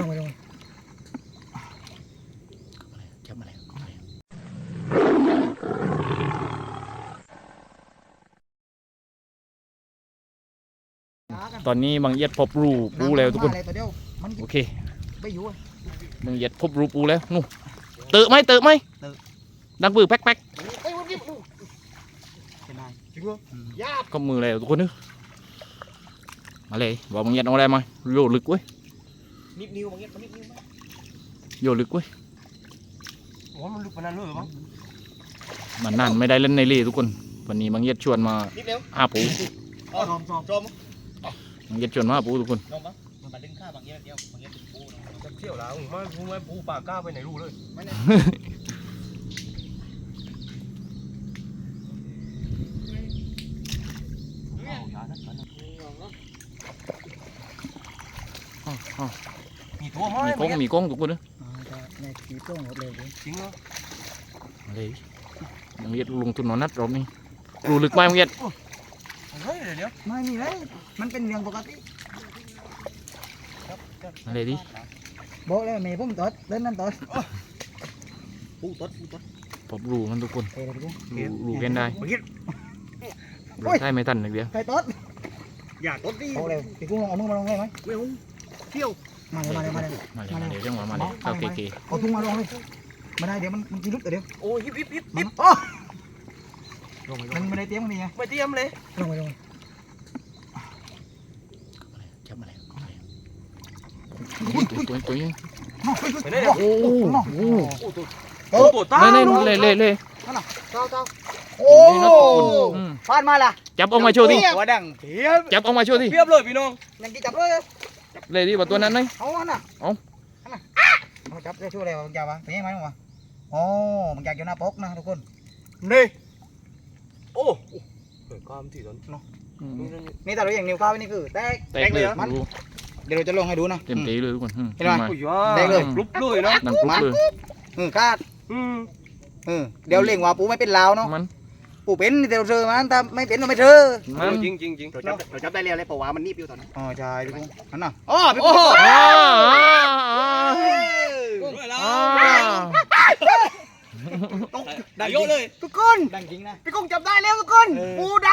ลงไปลงไปจับมาแล้วตอนนี้บางเอียดพบรูปูแล้วทุกคนำมัมาตัวเดียวมันโอเคไปอยู่อะบางเอียดพบรูปูแล้วนู่นเตอะไหมเตอะไหมเตอะดังปือแป๊กแป๊กไอ้ยวันนี้ดูเป็นไงจริงเหรอยาบก็มือแล้วทุกคนนึกมาเลยบอกบางเอียดเอาอะไรมาโยลึกเว้ย นิดนิ้วบางอย่างนิดนิ้วมั้งโยลึกเว้ยโอ้มันลึกปานนั้นเลยเหรอมั้งมันนานไม่ได้เล่นในเล่ทุกคน วันนี้บางเอียดชวนมานิดเดียวหาปูอ๋อชมชมชมบางเอียดชวนมาหาปูทุกคนชมปะมันมาดึงข้าบางอย่างเดียวบางอย่างดึงปูนะจะเที่ยวแล้วไม่ปูไม่ปูปากกล้าไปไหนรู้เลยไม่เนี่ยอ้าวอ้าว มีตัวห้อยมีกล้องมีกล้องทุกคนนึกอ่าจะในขีโป้งหมดเลยเลยจริงเหรอมาเลยบางเอียดลงทุนนอนนัดรอบนี้รูลึกไปบางเอียดเฮ้ยเดี๋ยวเดี๋ยวไม่มีเลยมันเป็นเรื่องปกติมาเลยดิบอกเลยเมย์ผมตดเล่นนั่นตดปูตดปูตดพบรูมันทุกคนเฮ้ยเดี๋ยวดูรูรูเกันได้เมื่อกี้รูใช่ไม่ทันอีกเดียวใครตดอยากรถดิบอกเลยพี่กุ้งเอามือมาลงเลยไหมเว้ยเที่ยว มาเลยมาเลยมาเลยมาเลยมาเลยเรื่องว่ามาเลยเอาเก๋เอาทุ่งมาลงเลยไม่ได้เดี๋ยวมันมันกินลุกเดี๋ยวโอ้ยฮิปฮิปฮิปมันฮิปโอ้ลงไปลมันงไม่ได้เตรียมมันนี่ไงไม่เตรียมเลยลงไปลงไปๆจับมาแล้วตัวตัวตัวนี้ไปไหนเดี๋ยวโอ้โหโอ้ตัวโอ้ตัวตาเล่นเล่นเล่นเล่นเจ้าเจ้าโอ้นี่นะทุกคนอืมผ่านมาล่ะจับออกมาโชว์ดิหัวดังเพียบจับออกมาโชว์ดิเพียบเลยพี่น้องยังกี่จับเลย เลยดิว่าตัวนั้นไหมเอาอันน่ะเอาอันน่ะเอาจับได้ช่วยอะไรวะมึงจับวะเป็นยังไงมั้งวะโอ้มึงอยากอยู่หน้าปกนะทุกคนนี่โอ้เฮ้ยความถี่ตอนอืมนี่แต่เราอย่างนิ้วก้าวนี่คือแตกแตกเลยมันดูเดี๋ยวเราจะลงให้ดูนะเต็มตีเลยทุกคนอืมเห็นไหมมาโอ้ยว้าได้เลยกรุ๊ปเลยเนาะดังกรุ๊ปเลยอืมคาดอืมอืมเดี๋ยวเล่งว่าปูไม่เป็นลาวเนาะ มันปูเป็นเดี๋ยวเจอมันแต่ไม่เป็นเราไม่เจอมันจริงจริงจริงเราจับเราจับได้แล้วเลยเพราะว่ามันนีบอยู่ตอนนั้นอ๋อใช่พี่กุ้งอันน่ะอ๋อพี่โอ้กุ้งโหอ้าวอ้าวอ้าวด้วยแล้อ้าวได้เยอะเลยทุกคนดังจริงนะพี่กุ้งจับได้แล้วทุกคนเออปูด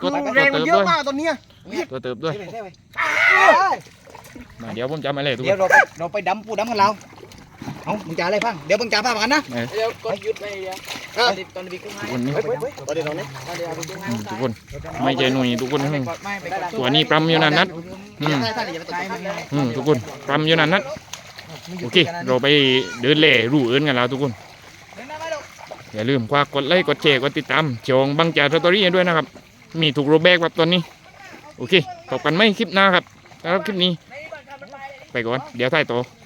ก็ำตัวแรงมันเติบเยด้อะวยมากตอนเนี้ยตัวเติบด้วยใช่ไหมใช่ไหมมาเดี๋ยวผมจำมาเลยทุกคเดี๋ยวนเราไปเราไปดำปูดำกันเราเอามึงจ่ายอะไรพังเดี๋ยวมึงจ่ายผ้าพันนะเออเดี๋ยวกดหยุดไปเดี๋ยว ตอนนี้ตอนนี้พี่กุ้งให้ทุกคนนี่เฮ้ยเฮ้ยเฮ้ยตอนเดี๋ยวเราเนี่ยเดี๋ยวพี่กุ้งให้อืมทุกคน ไม่ใจหนุ่ยทุกคนไม่อืมไปไม่ไปกดตัวนี้ปรำอยู่นั่นนัดอืมใช่ใช่อย่าไปกดอืมทุกคนปรำอยู่นั่นนัดโอเค เราไปเดินเล่รูเอินกันแล้วทุกคนเดินหน้าไปลูกอย่าลืมฝากกดไลค์กดแชร์กดติดตามชองบังจ่าสตอรี่ด้วยนะครับ มีถูกโรแบกแบบตอนนี้ โอเคตบกันไหมคลิปหน้าครับสำหรับคลิปนี้ ไปก่อน เดี๋ยวถ่ายต่อไ